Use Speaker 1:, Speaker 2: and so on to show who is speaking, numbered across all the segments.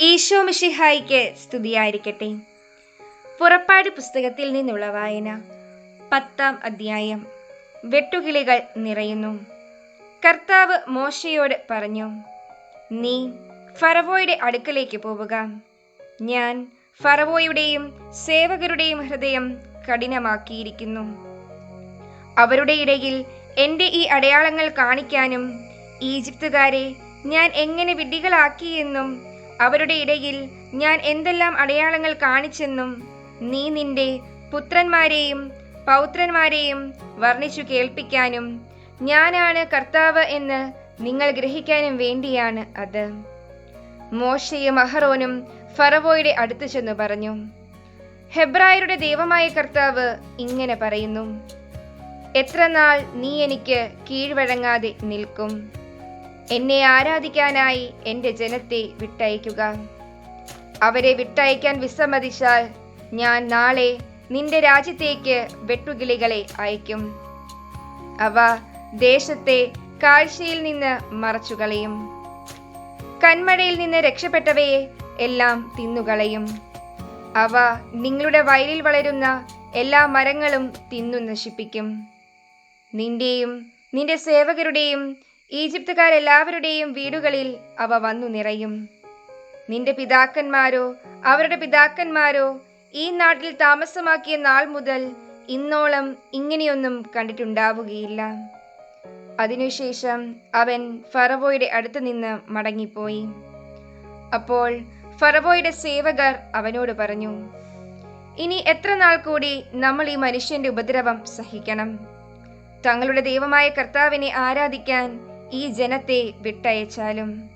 Speaker 1: ഈശോ മിഷിഹായിക്ക് സ്തുതിയായിരിക്കട്ടെ. പുറപ്പാട് പുസ്തകത്തിൽ നിന്നുള്ള വായന പത്താം അധ്യായം. വെട്ടുകിളികൾ നിറയുന്നു. കർത്താവ് മോശയോട് പറഞ്ഞു നീ ഫറവോയുടെ അടുക്കലേക്ക് പോവുക. ഞാൻ ഫറവോയുടെയും സേവകരുടെയും ഹൃദയം കഠിനമാക്കിയിരിക്കുന്നു. അവരുടെ ഇടയിൽ എന്റെ ഈ അടയാളങ്ങൾ കാണിക്കാനും ഈജിപ്തുകാരെ ഞാൻ എങ്ങനെ വിഡ്ഢികളാക്കിയെന്നും അവരുടെ ഇടയിൽ ഞാൻ എന്തെല്ലാം അടയാളങ്ങൾ കാണിച്ചെന്നും നീ നിന്റെ പുത്രന്മാരെയും പൗത്രന്മാരെയും വർണിച്ചു കേൾപ്പിക്കാനും ഞാനാണ് കർത്താവ് എന്ന് നിങ്ങൾ ഗ്രഹിക്കാനും വേണ്ടിയാണ് അത്. മോശയും അഹറോനും ഫറവോയുടെ അടുത്ത് ചെന്നു പറഞ്ഞു ഹെബ്രായരുടെ ദൈവമായ കർത്താവ് ഇങ്ങനെ പറയുന്നു എത്ര നാൾ നീ എനിക്ക് കീഴ്വഴങ്ങാതെ നിൽക്കും? എന്നെ ആരാധിക്കാനായി എന്റെ ജനത്തെ വിട്ടയക്കുക. അവരെ വിട്ടയക്കാൻ വിസമ്മതിച്ചാൽ ഞാൻ നാളെ നിന്റെ രാജ്യത്തേക്ക് വെട്ടുകിളികളെ അയക്കും. അവ ദേശത്തെ കാഴ്ചയിൽ നിന്ന് മറച്ചുകളയും. കന്മഴയിൽ നിന്ന് രക്ഷപ്പെട്ടവയെ എല്ലാം തിന്നുകളയും. അവ നിങ്ങളുടെ വയലിൽ വളരുന്ന എല്ലാ മരങ്ങളും തിന്നു നശിപ്പിക്കും. നിന്റെയും നിന്റെ സേവകരുടെയും ഈജിപ്തുകാരെല്ലാവരുടെയും വീടുകളിൽ അവ വന്നു നിറയും. നിന്റെ പിതാക്കന്മാരോ അവരുടെ പിതാക്കന്മാരോ ഈ നാട്ടിൽ താമസമാക്കിയ നാൾ മുതൽ ഇന്നോളം ഇങ്ങനെയൊന്നും കണ്ടിട്ടുണ്ടാവുകയില്ല. അതിനുശേഷം അവൻ ഫറവോയുടെ അടുത്ത് നിന്ന് മടങ്ങിപ്പോയി. അപ്പോൾ ഫറവോയുടെ സേവകർ അവനോട് പറഞ്ഞു ഇനി എത്ര നാൾ കൂടി നമ്മൾ ഈ മനുഷ്യന്റെ ഉപദ്രവം സഹിക്കണം? തങ്ങളുടെ ദൈവമായ കർത്താവിനെ ആരാധിക്കാൻ ഈ ജനത്തെ വിട്ടയച്ചാലും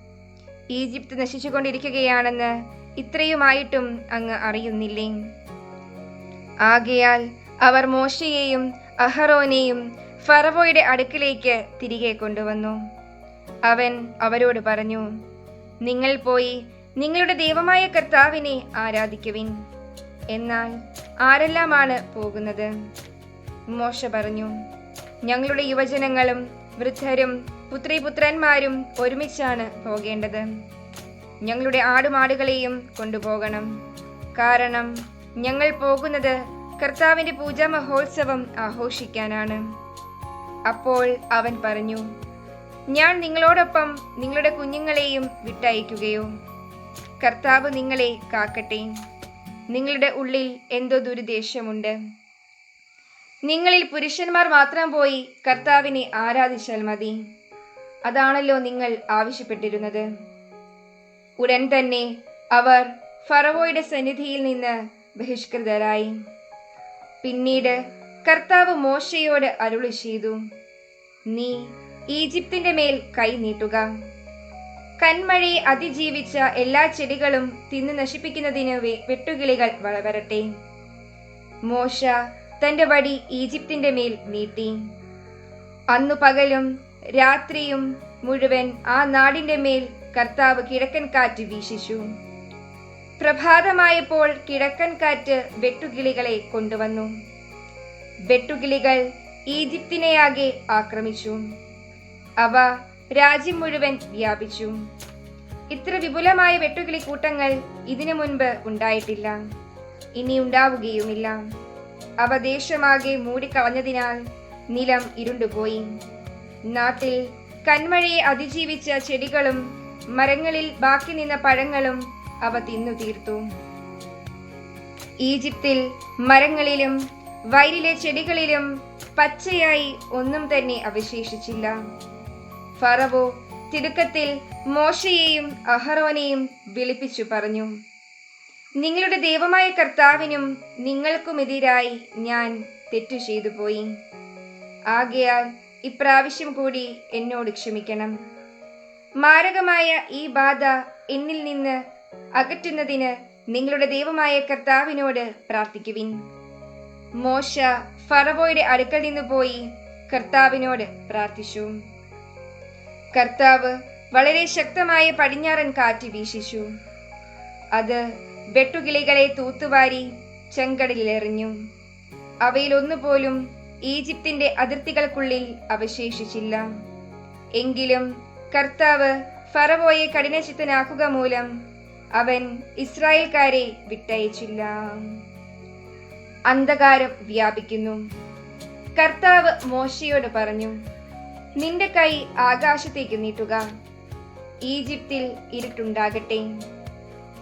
Speaker 1: ഈജിപ്ത് നശിച്ചുകൊണ്ടിരിക്കുകയാണെന്ന് ഇത്രയുമായിട്ടും അങ്ങ് അറിയുന്നില്ലേ? ആകയാൽ അവർ മോശയെയും അഹറോനെയും ഫറവോയുടെ അടുക്കിലേക്ക് തിരികെ കൊണ്ടുവന്നു. അവൻ അവരോട് പറഞ്ഞു നിങ്ങൾ പോയി നിങ്ങളുടെ ദൈവമായ കർത്താവിനെ ആരാധിക്കുവിൻ. എന്നാൽ ആരെല്ലാമാണ് പോകുന്നത്? മോശ പറഞ്ഞു ഞങ്ങളുടെ യുവജനങ്ങളും വൃദ്ധരും പുത്രിപുത്രന്മാരും ഒരുമിച്ചാണ് പോകേണ്ടത്. ഞങ്ങളുടെ ആടുമാടുകളെയും കൊണ്ടുപോകണം. കാരണം ഞങ്ങൾ പോകുന്നത് കർത്താവിന്റെ പൂജാ മഹോത്സവം ആഘോഷിക്കാനാണ്. അപ്പോൾ അവൻ പറഞ്ഞു ഞാൻ നിങ്ങളോടൊപ്പം നിങ്ങളുടെ കുഞ്ഞുങ്ങളെയും വിട്ടയക്കുകയോ. കർത്താവ് നിങ്ങളെ കാക്കട്ടെ. നിങ്ങളുടെ ഉള്ളിൽ എന്തോ ദുരുദ്ദേശമുണ്ട്. നിങ്ങളിൽ പുരുഷന്മാർ മാത്രം പോയി കർത്താവിനെ ആരാധിച്ചാൽ മതി. അതാണല്ലോ നിങ്ങൾ ആവശ്യപ്പെട്ടിരുന്നത്. ഉടൻ തന്നെ അവർ ഫറവോയുടെ സന്നിധിയിൽ നിന്ന് ബഹിഷ്കൃതരായി. പിന്നീട് കർത്താവ് മോശയോട് അരുളി ചെയ്തു നീ ഈജിപ്തിന്റെ മേൽ കൈ നീട്ടുക. കന്മഴയെ അതിജീവിച്ച എല്ലാ ചെടികളും തിന്നു നശിപ്പിക്കുന്നതിന് വെട്ടുകിളികൾ വളവരട്ടെ. മോശ തന്റെ വടി ഈജിപ്തിന്റെ മേൽ നീട്ടി. അന്നു പകലും രാത്രിയും മുഴുവൻ ആ നാടിന്റെ മേൽ കർത്താവ് കിഴക്കൻ കാറ്റ് വീശിച്ചു. പ്രഭാതമായപ്പോൾ കിഴക്കൻ കാറ്റ് വെട്ടുകിളികളെ കൊണ്ടുവന്നു. വെട്ടുകിളികൾ ഈജിപ്തിനെയാകെ ആക്രമിച്ചു. അവ രാജ്യം മുഴുവൻ വ്യാപിച്ചു. ഇത്ര വിപുലമായ വെട്ടുകിളി കൂട്ടങ്ങൾ ഇതിനു മുൻപ് ഉണ്ടായിട്ടില്ല. ഇനി ഉണ്ടാവുകയുമില്ല. അവ ദേശമാകെ മൂടിക്കളഞ്ഞതിനാൽ നിലം ഇരുണ്ടുപോയി. നാട്ടിൽ കന്മഴയെ അതിജീവിച്ച ചെടികളും മരങ്ങളിൽ ബാക്കി നിന്ന പഴങ്ങളും അവ തിന്നു തീർത്തു. ഈജിപ്തിൽ മരങ്ങളിലും വയലിലെ ചെടികളിലും പച്ചയായി ഒന്നും തന്നെ അവശേഷിച്ചില്ല. ഫറവോ തിടുക്കത്തിൽ മോശയെയും അഹറോനെയും വിളിപ്പിച്ചു പറഞ്ഞു നിങ്ങളുടെ ദൈവമായ കർത്താവിനും നിങ്ങൾക്കുമെതിരായി ഞാൻ തെറ്റു ചെയ്തു പോയി ആകയാൽ ഇപ്രാവശ്യം കൂടി എന്നോട് ക്ഷമിക്കണം. മാരകമായ ഈ ബാധ എന്നിൽ നിന്ന് അകറ്റുന്നതിന് നിങ്ങളുടെ ദൈവമായ കർത്താവിനോട് പ്രാർത്ഥിക്കുവിൻ. മോശ ഫറവോയുടെ അടുക്കൽ നിന്ന് പോയി കർത്താവിനോട് പ്രാർത്ഥിച്ചു. കർത്താവ് വളരെ ശക്തമായ പടിഞ്ഞാറൻ കാറ്റ് വീശിച്ചു. അത് വെട്ടുകിളികളെ തൂത്തുവാരി ചെങ്കടലിലെറിഞ്ഞു. അവയിലൊന്നുപോലും ഈജിപ്തിന്റെ അതിർത്തികൾക്കുള്ളിൽ അവശേഷിച്ചില്ല. എങ്കിലും കർത്താവ് ഫറവോയെ കഠിനചിത്തനാക്കുക മൂലം അവൻ ഇസ്രായേൽക്കാരെ വിട്ടയച്ചില്ല. അന്ധകാരം വ്യാപിക്കുന്നു. കർത്താവ് മോശയോട് പറഞ്ഞു നിന്റെ കൈ ആകാശത്തേക്ക് നീട്ടുക. ഈജിപ്തിൽ ഇരുട്ടുണ്ടാകട്ടെ.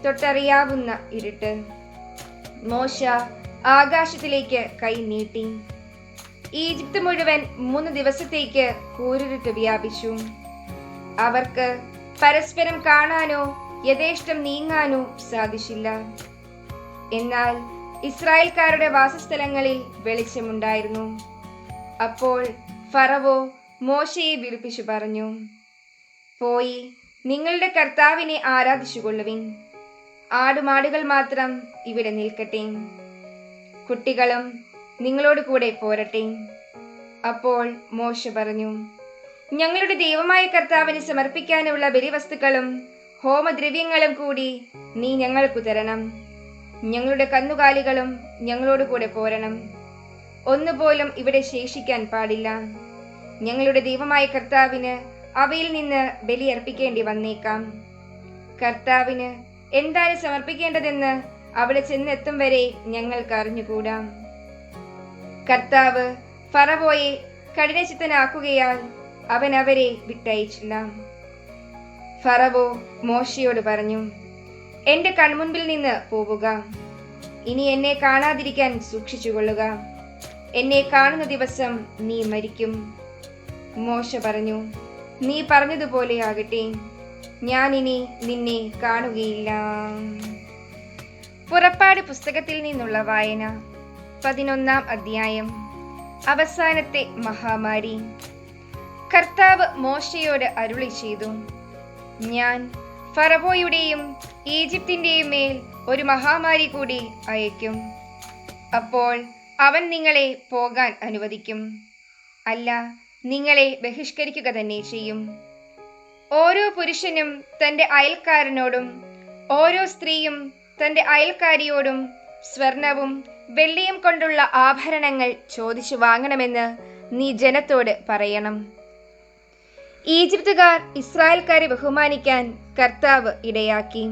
Speaker 1: തൊട്ടറിയാവുന്ന ഇരുട്ട്. മോശ ആകാശത്തിലേക്ക് കൈ നീട്ടി. ഈജിപ്ത് മുഴുവൻ മൂന്ന് ദിവസത്തേക്ക് കൂരിരുട്ട് വ്യാപിച്ചു അവർക്ക് പരസ്പരം കാണാനോ യഥേഷ്ടം നീങ്ങാനോ സാധിച്ചില്ല. എന്നാൽ ഇസ്രായേൽക്കാരുടെ വാസസ്ഥലങ്ങളിൽ വെളിച്ചമുണ്ടായിരുന്നു. അപ്പോൾ ഫറവോ മോശയെ വിളിപ്പിച്ചു പറഞ്ഞു പോയി നിങ്ങളുടെ കർത്താവിനെ ആരാധിച്ചുകൊള്ളുവിൻ. ആടുമാടുകൾ മാത്രം ഇവിടെ നിൽക്കട്ടെ. കുട്ടികളും നിങ്ങളോട് കൂടെ പോരട്ടെ. അപ്പോൾ മോശ പറഞ്ഞു ഞങ്ങളുടെ ദൈവമായ കർത്താവിന് സമർപ്പിക്കാനുള്ള ബലിവസ്തുക്കളും ഹോമദ്രവ്യങ്ങളും കൂടി നീ ഞങ്ങൾക്ക് തരണം. ഞങ്ങളുടെ കന്നുകാലികളും ഞങ്ങളോട് കൂടെ പോരണം. ഒന്നുപോലും ഇവിടെ ശേഷിക്കാൻ പാടില്ല. ഞങ്ങളുടെ ദൈവമായ കർത്താവിന് അവയിൽ നിന്ന് ബലിയർപ്പിക്കേണ്ടി വന്നേക്കാം. കർത്താവിന് എന്താണ് സമർപ്പിക്കേണ്ടതെന്ന് അവിടെ ചെന്നെത്തും വരെ ഞങ്ങൾക്ക് അറിഞ്ഞുകൂടാ. കർത്താവ് ഫറവോയെ കഠിനചിത്തനാക്കുകയാൽ അവൻ അവരെ വിട്ടയച്ചില്ല. ഫറവോ മോശയോട് പറഞ്ഞു എന്റെ കൺമുൻപിൽ നിന്ന് പോവുക. ഇനി എന്നെ കാണാതിരിക്കാൻ സൂക്ഷിച്ചുകൊള്ളുക. എന്നെ കാണുന്ന ദിവസം നീ മരിക്കും. മോശ പറഞ്ഞു നീ പറഞ്ഞതുപോലെ ആകട്ടെ. ഞാൻ ഇനി നിന്നെ കാണുകയില്ല. പുറപ്പാട് പുസ്തകത്തിൽ നിന്നുള്ള വായന. പതിനൊന്നാം അധ്യായം. അവസാനത്തെ മഹാമാരി. കർത്താവ് മോശയോട് അരുളി ചെയ്തു. ഞാൻ ഫറവോയുടെയും ഈജിപ്തിന്റെയും മേൽ ഒരു മഹാമാരി കൂടി അയക്കും അപ്പോൾ അവൻ നിങ്ങളെ പോകാൻ അനുവദിക്കും. അല്ല നിങ്ങളെ ബഹിഷ്കരിക്കുക തന്നെ ചെയ്യും. ഓരോ പുരുഷനും തന്റെ അയൽക്കാരനോടും ഓരോ സ്ത്രീയും തന്റെ അയൽക്കാരിയോടും സ്വർണവും വെള്ളിയും കൊണ്ടുള്ള ആഭരണങ്ങൾ ചോദിച്ചു വാങ്ങണമെന്ന് നീ ജനത്തോട് പറയണം. ഈജിപ്തുകാർ ഇസ്രായേൽക്കാരെ ബഹുമാനിക്കാൻ കർത്താവ് ഇടയാക്കി.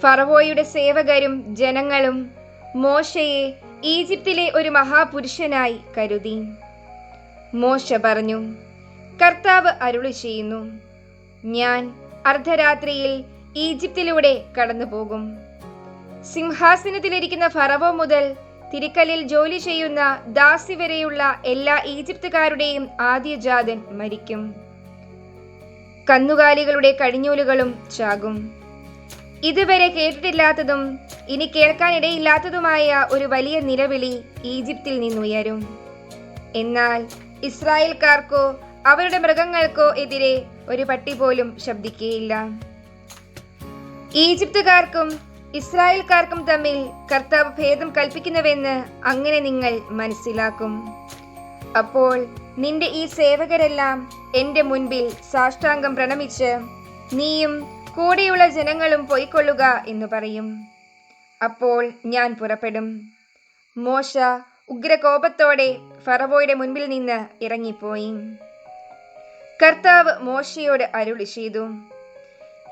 Speaker 1: ഫറവോയുടെ സേവകരും ജനങ്ങളും മോശയെ ഈജിപ്തിലെ ഒരു മഹാപുരുഷനായി കരുതി. മോശ പറഞ്ഞു കർത്താവ് അരുളി ചെയ്യുന്നു. ഞാൻ അർദ്ധരാത്രിയിൽ ഈജിപ്തിലൂടെ കടന്നു പോകും സിംഹാസനത്തിലിരിക്കുന്ന ഫറവോ മുതൽ തിരുക്കലിൽ ജോലി ചെയ്യുന്ന ദാസി വരെയുള്ള എല്ലാ ഈജിപ്തുകാരുടെയും ആദ്യജാതൻ മരിക്കും. കന്നുകാലികളുടെ കടിഞ്ഞൂലുകളും ചാകും. ഇതുവരെ കേട്ടിട്ടില്ലാത്തതും ഇനി കേൾക്കാനിടയില്ലാത്തതുമായ ഒരു വലിയ നിലവിളി ഈജിപ്തിൽ നിന്നുയരും. എന്നാൽ ഇസ്രായേൽക്കാർക്കോ അവരുടെ മൃഗങ്ങൾക്കോ എതിരെ ഒരു പട്ടി പോലും ശബ്ദിക്കുകയില്ല. ഈജിപ്തുകാർക്കും ഇസ്രായേൽക്കാർക്കും തമ്മിൽ കർത്താവ് ഭേദം കൽപ്പിക്കുന്നുവെന്ന് അങ്ങനെ നിങ്ങൾ മനസ്സിലാക്കും. അപ്പോൾ നിന്റെ ഈ സേവകരെല്ലാം എന്റെ മുൻപിൽ സാഷ്ടാംഗം പ്രണമിച്ച് നീയും കൂടെയുള്ള ജനങ്ങളും പൊയ്ക്കൊള്ളുക എന്ന് പറയും. അപ്പോൾ ഞാൻ പുറപ്പെടും. മോശ ഉഗ്രകോപത്തോടെ ഫറവോയുടെ മുൻപിൽ നിന്ന് ഇറങ്ങിപ്പോയി. കർത്താവ് മോശയോട് അരുളി ചെയ്തു.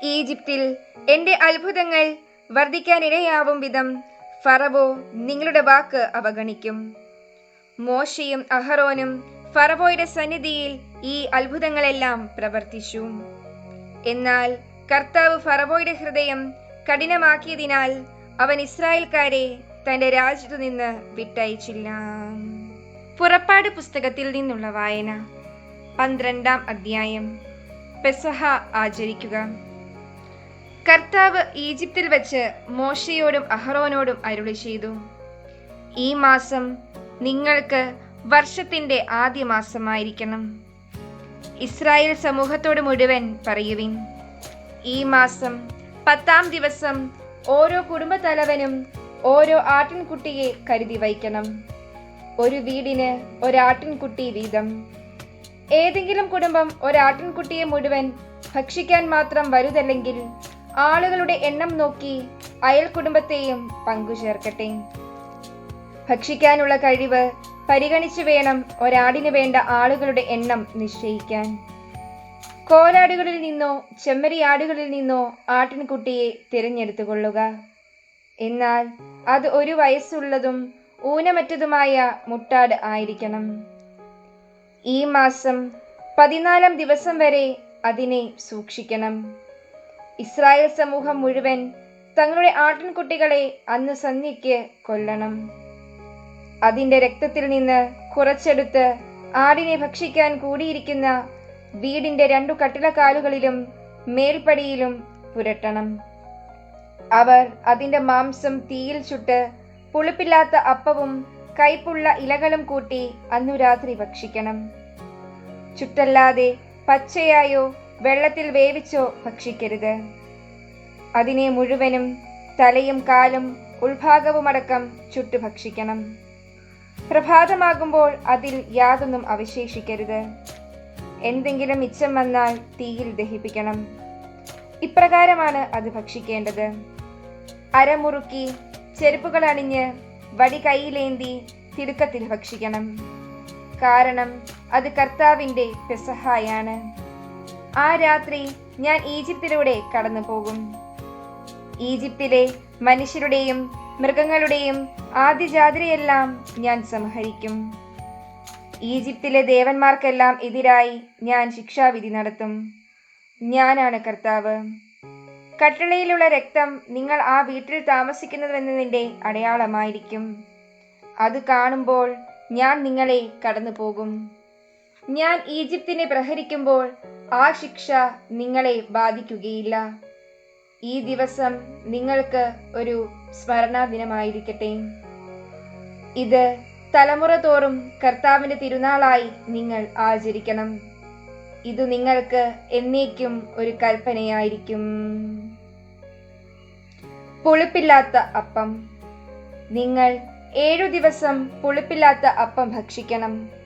Speaker 1: ഈജിപ്തിൽ എന്റെ അത്ഭുതങ്ങൾ വർദ്ധിക്കാനിടയാവും വിധം ഫറവോ നിങ്ങളുടെ വാക്ക് അവഗണിക്കും. മോശയും അഹറോനും ഫറവോയുടെ സന്നിധിയിൽ ഈ അത്ഭുതങ്ങളെല്ലാം പ്രവർത്തിച്ചു. എന്നാൽ കർത്താവ് ഫറവോയുടെ ഹൃദയം കഠിനമാക്കിയതിനാൽ അവൻ ഇസ്രായേൽക്കാരെ തന്റെ രാജ്യത്തു നിന്ന് വിട്ടയച്ചില്ല. പുറപ്പാട് പുസ്തകത്തിൽ നിന്നുള്ള വായന. പന്ത്രണ്ടാം അധ്യായം. പെസഹ ആചരിക്കുക. കർത്താവ് ഈജിപ്തിൽ വെച്ച് മോശയോടും അഹ്റോനോടും അരുളി ചെയ്തു. ഈ മാസം നിങ്ങൾക്ക് വർഷത്തിന്റെ ആദ്യ മാസമായിരിക്കണം. ഇസ്രായേൽ സമൂഹത്തോട് മുഴുവൻ പറയുവിൻ ഈ മാസം പത്താം ദിവസം ഓരോ കുടുംബത്തലവനും ഓരോ ആട്ടിൻകുട്ടിയെ കരുതി വയ്ക്കണം. ഒരു വീടിന് ഒരാട്ടിൻകുട്ടി വീതം. ഏതെങ്കിലും കുടുംബം ഒരാട്ടിൻകുട്ടിയെ മുഴുവൻ ഭക്ഷിക്കാൻ മാത്രം വരുതല്ലെങ്കിൽ ആളുകളുടെ എണ്ണം നോക്കി അയൽ കുടുംബത്തെയും പങ്കുചേർക്കട്ടെ. ഭക്ഷിക്കാനുള്ള കഴിവ് പരിഗണിച്ചു വേണം ഒരാടിന് വേണ്ട ആളുകളുടെ എണ്ണം നിശ്ചയിക്കാൻ. കോലാടുകളിൽ നിന്നോ ചെമ്മരിയാടുകളിൽ നിന്നോ ആട്ടിൻകുട്ടിയെ തിരഞ്ഞെടുത്തുകൊള്ളുക. എന്നാൽ അത് ഒരു വയസ്സുള്ളതും ഊനമറ്റതുമായ മുട്ടാട് ആയിരിക്കണം. ഈ മാസം പതിനാലാം ദിവസം വരെ അതിനെ സൂക്ഷിക്കണം. ഇസ്രായേൽ സമൂഹം മുഴുവൻ തങ്ങളുടെ ആട്ടിൻകുട്ടികളെ അന്ന് സന്ധ്യയ്ക്ക് കൊല്ലണം. അതിന്റെ രക്തത്തിൽ നിന്ന് കുറച്ചെടുത്ത് ആടിനെ ഭക്ഷിക്കാൻ കൂടിയിരിക്കുന്ന വീടിന്റെ രണ്ടു കട്ടിളക്കാലുകളിലും മേൽപ്പടിയിലും പുരട്ടണം. അവർ അതിന്റെ മാംസം തീയിൽ ചുട്ട് പുളിപ്പില്ലാത്ത അപ്പവും കൈപ്പുള്ള ഇലകളും കൂട്ടി അന്നു രാത്രി ഭക്ഷിക്കണം. ചുട്ടല്ലാതെ പച്ചയായോ വെള്ളത്തിൽ വേവിച്ചോ ഭക്ഷിക്കരുത്. അതിനെ മുഴുവനും തലയും കാലും ഉൾഭാഗവുമടക്കം ചുട്ടു ഭക്ഷിക്കണം. പ്രഭാതമാകുമ്പോൾ അതിൽ യാതൊന്നും അവശേഷിക്കരുത്. എന്തെങ്കിലും മിച്ചം വന്നാൽ തീയിൽ ദഹിപ്പിക്കണം. ഇപ്രകാരമാണ് അത് ഭക്ഷിക്കേണ്ടത്. അരമുറുക്കി ചെരുപ്പുകൾ അണിഞ്ഞ് വടി കൈയിലേന്തി തിടുക്കത്തിൽ ഭക്ഷിക്കണം. കാരണം അത് കർത്താവിന്റെ പെസഹായാണ്. ആ രാത്രി ഞാൻ ഈജിപ്തിലൂടെ കടന്നു പോകും ഈജിപ്തിലെ മനുഷ്യരുടെയും മൃഗങ്ങളുടെയും ആദ്യജാതിരയെല്ലാം ഞാൻ സംഹരിക്കും. ഈജിപ്തിലെ ദേവന്മാർക്കെല്ലാം എതിരായി ഞാൻ ശിക്ഷാവിധി നടത്തും. ഞാനാണ് കർത്താവ്. കട്ടളയിലുള്ള രക്തം നിങ്ങൾ ആ വീട്ടിൽ താമസിക്കുന്നുവെന്നതിന്റെ അടയാളമായിരിക്കും. അത് കാണുമ്പോൾ ഞാൻ നിങ്ങളെ കടന്നു പോകും ഞാൻ ഈജിപ്തിനെ പ്രഹരിക്കുമ്പോൾ ആ ശിക്ഷ നിങ്ങളെ ബാധിക്കുകയില്ല. ഈ ദിവസം നിങ്ങൾക്ക് ഒരു സ്മരണാ ദിനമായിരിക്കട്ടെ ഇത് തലമുറ തോറും കർത്താവിന്റെ തിരുനാളായി നിങ്ങൾ ആചരിക്കണം. ഇത് നിങ്ങൾക്ക് എന്നേക്കും ഒരു കൽപ്പനയായിരിക്കും. പുളിപ്പില്ലാത്ത അപ്പം. നിങ്ങൾ ഏഴു ദിവസം പുളിപ്പില്ലാത്ത അപ്പം ഭക്ഷിക്കണം.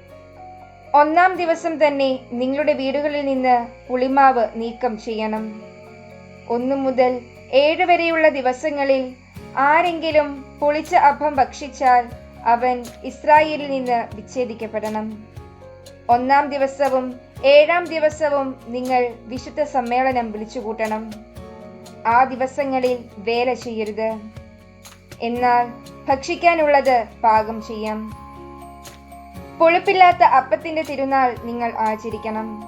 Speaker 1: ഒന്നാം ദിവസം തന്നെ നിങ്ങളുടെ വീടുകളിൽ നിന്ന് പുളിമാവ് നീക്കം ചെയ്യണം. ഒന്നു മുതൽ ഏഴ് വരെയുള്ള ദിവസങ്ങളിൽ ആരെങ്കിലും പുളിച്ച അപ്പം ഭക്ഷിച്ചാൽ അവൻ ഇസ്രായേലിൽ നിന്ന് വിച്ഛേദിക്കപ്പെടണം. ഒന്നാം ദിവസവും ഏഴാം ദിവസവും നിങ്ങൾ വിശുദ്ധ സമ്മേളനം വിളിച്ചുകൂട്ടണം. ആ ദിവസങ്ങളിൽ വേല ചെയ്യരുത്. എന്നാൽ ഭക്ഷിക്കാനുള്ളത് പാകം ചെയ്യാം. പുളിപ്പില്ലാത്ത അപ്പത്തിന്റെ തിരുനാൾ നിങ്ങൾ ആചരിക്കണം.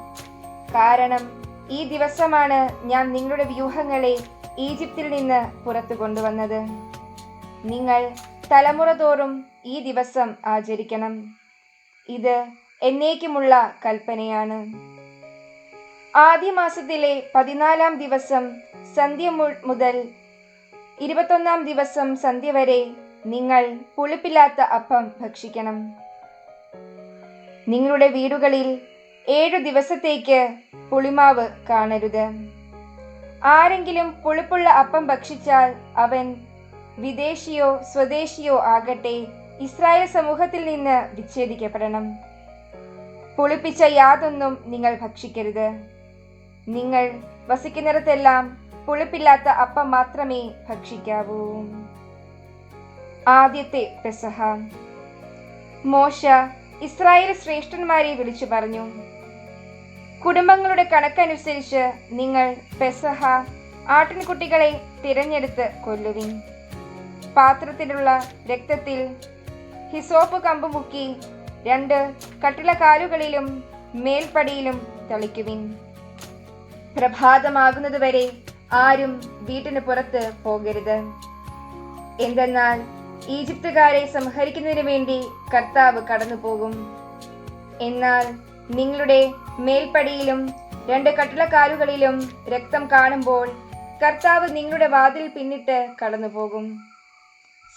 Speaker 1: കാരണം ഈ ദിവസമാണ് ഞാൻ നിങ്ങളുടെ വ്യൂഹങ്ങളെ ഈജിപ്തിൽ നിന്ന് പുറത്തു കൊണ്ടുവന്നത്. നിങ്ങൾ തലമുറ തോറും ഈ ദിവസം ആചരിക്കണം. ഇത് എന്നേക്കുമുള്ള കൽപ്പനയാണ്. ആദ്യ മാസത്തിലെ പതിനാലാം ദിവസം സന്ധ്യ മുതൽ ഇരുപത്തൊന്നാം ദിവസം സന്ധ്യ വരെ നിങ്ങൾ പുളിപ്പില്ലാത്ത അപ്പം ഭക്ഷിക്കണം. നിങ്ങളുടെ വീടുകളിൽ ഏഴു ദിവസത്തേക്ക് പുളിമാവ് കാണരുത്. ആരെങ്കിലും പുളിപ്പുള്ള അപ്പം ഭക്ഷിച്ചാൽ അവൻ വിദേശിയോ സ്വദേശിയോ ആകട്ടെ ഇസ്രായേൽ സമൂഹത്തിൽ നിന്ന് വിച്ഛേദിക്കപ്പെടണം. പുളിപ്പിച്ച യാതൊന്നും നിങ്ങൾ ഭക്ഷിക്കരുത്. നിങ്ങൾ വസിക്കുന്നിടത്തെല്ലാം പുളിപ്പില്ലാത്ത അപ്പം മാത്രമേ ഭക്ഷിക്കാവൂ. ആദ്യത്തെ പെസഹ. മോശ ഇസ്രായേൽ ശ്രേഷ്ഠന്മാരെ വിളിച്ചു പറഞ്ഞു കുടുംബങ്ങളുടെ കണക്കനുസരിച്ച് നിങ്ങൾ പെസഹ ആട്ടിൻകുട്ടികളെ തിരഞ്ഞെടുത്ത് കൊല്ലുവിൻ. പാത്രത്തിലുള്ള രക്തത്തിൽ ഹിസോപ്പ് കമ്പ് മുക്കി രണ്ട് കട്ടിളക്കാലുകളിലും മേൽപ്പടിയിലും തളിക്കുവിൻ. പ്രഭാതമാകുന്നതുവരെ ആരും വീട്ടിന് പുറത്ത് പോകരുത്. എന്തെന്നാൽ ഈജിപ്തുകാരെ സംഹരിക്കുന്നതിന് വേണ്ടി കർത്താവ് കടന്നുപോകും. എന്നാൽ നിങ്ങളുടെ മേൽപ്പടിയിലും രണ്ട് കട്ടിളക്കാലുകളിലും രക്തം കാണുമ്പോൾ കർത്താവ് നിങ്ങളുടെ വാതിൽ പിന്നിട്ട് കടന്നുപോകും.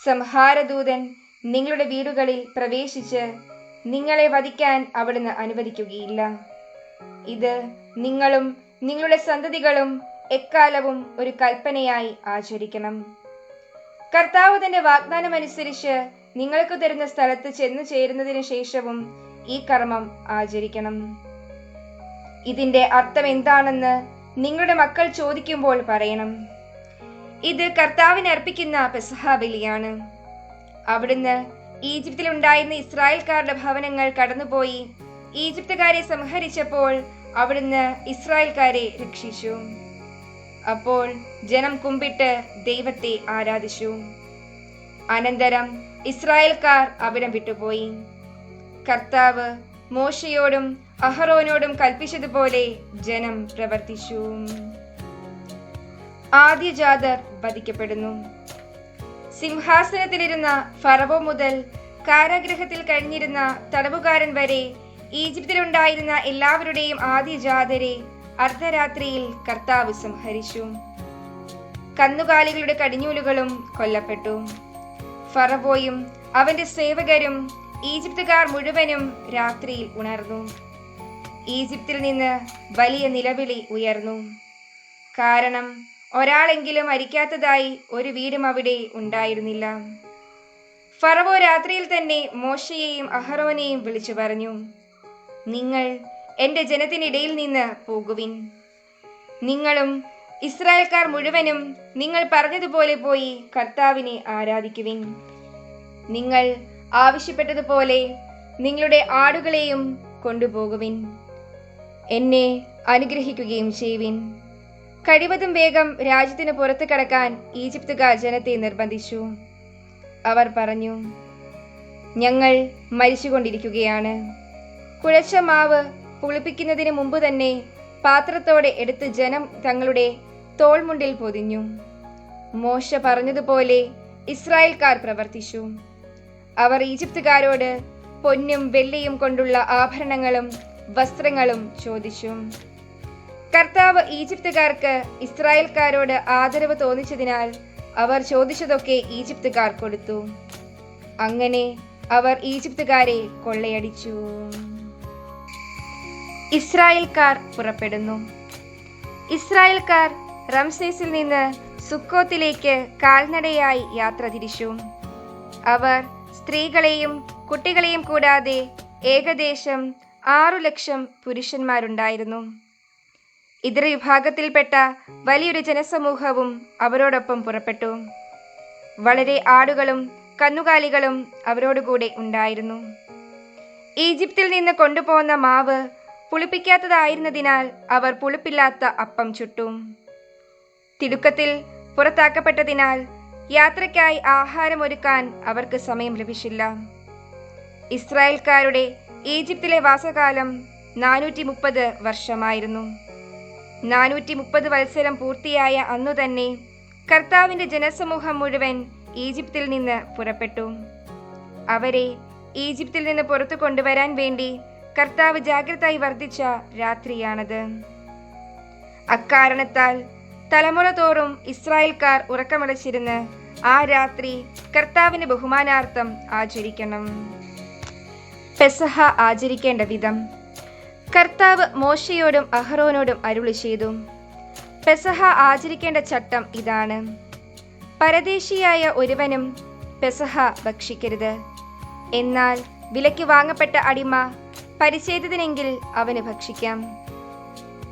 Speaker 1: സംഹാരദൂതൻ നിങ്ങളുടെ വീടുകളിൽ പ്രവേശിച്ച് നിങ്ങളെ വധിക്കാൻ അവിടുന്ന് അനുവദിക്കുകയില്ല. ഇത് നിങ്ങളും നിങ്ങളുടെ സന്തതികളും എക്കാലവും ഒരു കൽപ്പനയായി ആചരിക്കണം. കർത്താവ് തന്റെ വാഗ്ദാനം അനുസരിച്ച് നിങ്ങൾക്ക് തരുന്ന സ്ഥലത്ത് ചെന്നു ചേരുന്നതിന് ശേഷവും ഈ കർമ്മം ആചരിക്കണം. ഇതിന്റെ അർത്ഥം എന്താണെന്ന് നിങ്ങളുടെ മക്കൾ ചോദിക്കുമ്പോൾ പറയണം. ഇത് കർത്താവിന് അർപ്പിക്കുന്ന പെസഹ ബലിയാണ്. അവിടുന്ന് ഈജിപ്തിലുണ്ടായിരുന്ന ഇസ്രായേൽക്കാരുടെ ഭവനങ്ങൾ കടന്നുപോയി ഈജിപ്തുകാരെ സംഹരിച്ചപ്പോൾ അവിടുന്ന് ഇസ്രായേൽക്കാരെ രക്ഷിച്ചു. അപ്പോൾ ജനം കുമ്പിട്ട് ദൈവത്തെ ആരാധിച്ചു. അനന്തരം ഇസ്രായേൽക്കാർ അവിടം വിട്ടുപോയി. കർത്താവ് മോശയോടും അഹറോനോടും കൽപ്പിച്ചതുപോലെ ജനം പ്രവർത്തിച്ചു. ആദ്യജാതർ വധിക്കപ്പെടുന്നു. സിംഹാസനത്തിലിരുന്ന ഫറവോ മുതൽ കാരാഗ്രഹത്തിൽ കഴിഞ്ഞിരുന്ന തടവുകാരൻ വരെ ഈജിപ്തിലുണ്ടായിരുന്ന എല്ലാവരുടെയും ആദ്യജാതരെ അർദ്ധരാത്രിയിൽ കർത്താവ് സംഹരിച്ചു. കന്നുകാലികളുടെ കടിഞ്ഞൂലുകളും കൊല്ലപ്പെട്ടു. ഫറവോയും അവന്റെ സേവകരും ഈജിപ്തുകാർ മുഴുവനും രാത്രിയിൽ ഉണർന്നു. ഈജിപ്തിൽ നിന്ന് വലിയ നിലവിളി ഉയർന്നു. കാരണം ഒരാളെങ്കിലും മരിക്കാത്തതായി ഒരു വീടും അവിടെ ഉണ്ടായിരുന്നില്ല. ഫറവോ രാത്രിയിൽ തന്നെ മോശയെയും അഹറോനെയും വിളിച്ചു പറഞ്ഞു നിങ്ങൾ എന്റെ ജനത്തിനിടയിൽ നിന്ന് പോകുവിൻ. നിങ്ങളും ഇസ്രായേൽക്കാർ മുഴുവനും നിങ്ങൾ പറഞ്ഞതുപോലെ പോയി കർത്താവിനെ ആരാധിക്കുവിൻ. നിങ്ങൾ ആവശ്യപ്പെട്ടതുപോലെ നിങ്ങളുടെ ആടുകളെയും കൊണ്ടുപോകുവിൻ. എന്നെ അനുഗ്രഹിക്കുകയും ചെയ്യുവിൻ. കഴിവതും വേഗം രാജ്യത്തിന് പുറത്തു കടക്കാൻ ഈജിപ്തുകാർ ജനത്തെ നിർബന്ധിച്ചു. അവർ പറഞ്ഞു ഞങ്ങൾ മരിച്ചുകൊണ്ടിരിക്കുകയാണ്. കുഴച്ച മാവ് പുളിപ്പിക്കുന്നതിന് മുമ്പ് തന്നെ പാത്രത്തോടെ എടുത്ത് ജനം തങ്ങളുടെ തോൾമുണ്ടിൽ പൊതിഞ്ഞു. മോശ പറഞ്ഞതുപോലെ ഇസ്രായേൽക്കാർ പ്രവർത്തിച്ചു. അവർ ഈജിപ്തുകാരോട് പൊന്നും വെള്ളിയും കൊണ്ടുള്ള ആഭരണങ്ങളും വസ്ത്രങ്ങളും ചോദിച്ചു. കർത്താവ് ഈജിപ്തുകാർക്ക് ഇസ്രായേൽക്കാരോട് ആദരവ് തോന്നിച്ചതിനാൽ അവർ ചോദിച്ചതൊക്കെ ഈജിപ്തുകാർ കൊടുത്തു. അങ്ങനെ അവർ ഈജിപ്തുകാരെ കൊള്ളയടിച്ചു. ഇസ്രായേൽക്കാർ പുറപ്പെടുന്നു. ഇസ്രായേൽക്കാർ റംസേസിൽ നിന്ന് സുക്കോത്തിലേക്ക് കാൽനടയായി യാത്ര തിരിച്ചു. അവർ സ്ത്രീകളെയും കുട്ടികളെയും കൂടാതെ ഏകദേശം ആറു ലക്ഷം പുരുഷന്മാരുണ്ടായിരുന്നു. ഇതര വിഭാഗത്തിൽപ്പെട്ട വലിയൊരു ജനസമൂഹവും അവരോടൊപ്പം പുറപ്പെട്ടു. വളരെ ആടുകളും കന്നുകാലികളും അവരോടുകൂടെ ഉണ്ടായിരുന്നു. ഈജിപ്തിൽ നിന്ന് കൊണ്ടുപോകുന്ന മാവ് പുളിപ്പിക്കാത്തതായിരുന്നതിനാൽ അവർ പുളിപ്പില്ലാത്ത അപ്പം ചുട്ടു. തിടുക്കത്തിൽ പുറത്താക്കപ്പെട്ടതിനാൽ യാത്രയ്ക്കായി ആഹാരമൊരുക്കാൻ അവർക്ക് സമയം ലഭിച്ചില്ല. ഇസ്രായേൽക്കാരുടെ ഈജിപ്തിലെ വാസകാലം നാനൂറ്റി മുപ്പത് വർഷമായിരുന്നു. നാനൂറ്റി മുപ്പത് വത്സരം പൂർത്തിയായ അന്നു തന്നെ കർത്താവിന്റെ ജനസമൂഹം മുഴുവൻ ഈജിപ്തിൽ നിന്ന് പുറപ്പെട്ടു. അവരെ ഈജിപ്തിൽ നിന്ന് പുറത്തു കൊണ്ടുവരാൻ വേണ്ടി കർത്താവ് ജാഗ്രതയായി വർദ്ധിച്ച രാത്രിയാണത്. അക്കാരണത്താൽ തലമുറ തോറും ഇസ്രായേൽക്കാർ ഉറക്കമടച്ചിരുന്ന് ആ രാത്രി കർത്താവിന് ബഹുമാനാർത്ഥം ആചരിക്കണം. പെസഹ ആചരിക്കേണ്ട വിധം. കർത്താവ് മോശയോടും അഹ്റോനോടും അരുളി ചെയ്തു. പെസഹ ആചരിക്കേണ്ട ചട്ടം ഇതാണ്. പരദേശിയായ ഒരുവനും പെസഹ ഭക്ഷിക്കരുത്. എന്നാൽ വിലയ്ക്ക് വാങ്ങപ്പെട്ട അടിമ പരിച്ഛേദിതനെങ്കിൽ അവന് ഭക്ഷിക്കാം.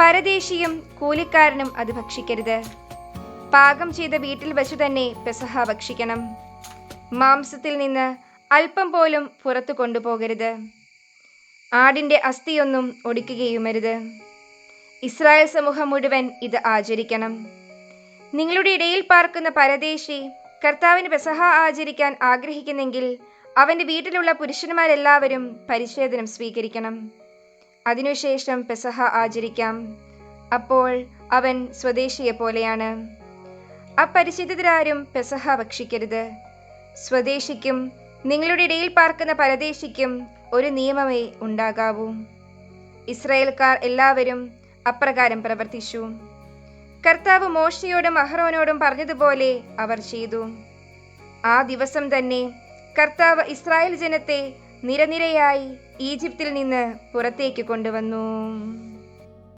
Speaker 1: പരദേശിയും കൂലിക്കാരനും അത് ഭക്ഷിക്കരുത്. പാകം ചെയ്ത വീട്ടിൽ വച്ചു തന്നെ പെസഹ ഭക്ഷിക്കണം. മാംസത്തിൽ നിന്ന് അല്പം പോലും പുറത്തു കൊണ്ടുപോകരുത്. ആടിന്റെ അസ്ഥിയൊന്നും ഒടിക്കുകയുമരുത്. ഇസ്രായേൽ സമൂഹം മുഴുവൻ ഇത് ആചരിക്കണം. നിങ്ങളുടെ ഇടയിൽ പാർക്കുന്ന പരദേശി കർത്താവിന് പെസഹ ആചരിക്കാൻ ആഗ്രഹിക്കുന്നെങ്കിൽ അവന്റെ വീട്ടിലുള്ള പുരുഷന്മാരെല്ലാവരും പരിച്ഛേദനം സ്വീകരിക്കണം. അതിനുശേഷം പെസഹ ആചരിക്കാം. അപ്പോൾ അവൻ സ്വദേശിയെ പോലെയാണ്. അപരിചിതരാരും പെസഹ ഭക്ഷിക്കരുത്. സ്വദേശിക്കും നിങ്ങളുടെ ഇടയിൽ പാർക്കുന്ന പരദേശിക്കും ഒരു നിയമമേ ഉണ്ടാകാവൂ. ഇസ്രയേൽക്കാർ എല്ലാവരും അപ്രകാരം പ്രവർത്തിച്ചു. കർത്താവ് മോശയോടും അഹ്റോനോടും പറഞ്ഞതുപോലെ അവർ ചെയ്തു. ആ ദിവസം തന്നെ കർത്താവ് ഇസ്രായേൽ ജനത്തെ നിരനിരയായി ഈജിപ്തിൽ നിന്ന് പുറത്തേക്ക് കൊണ്ടുവന്നു.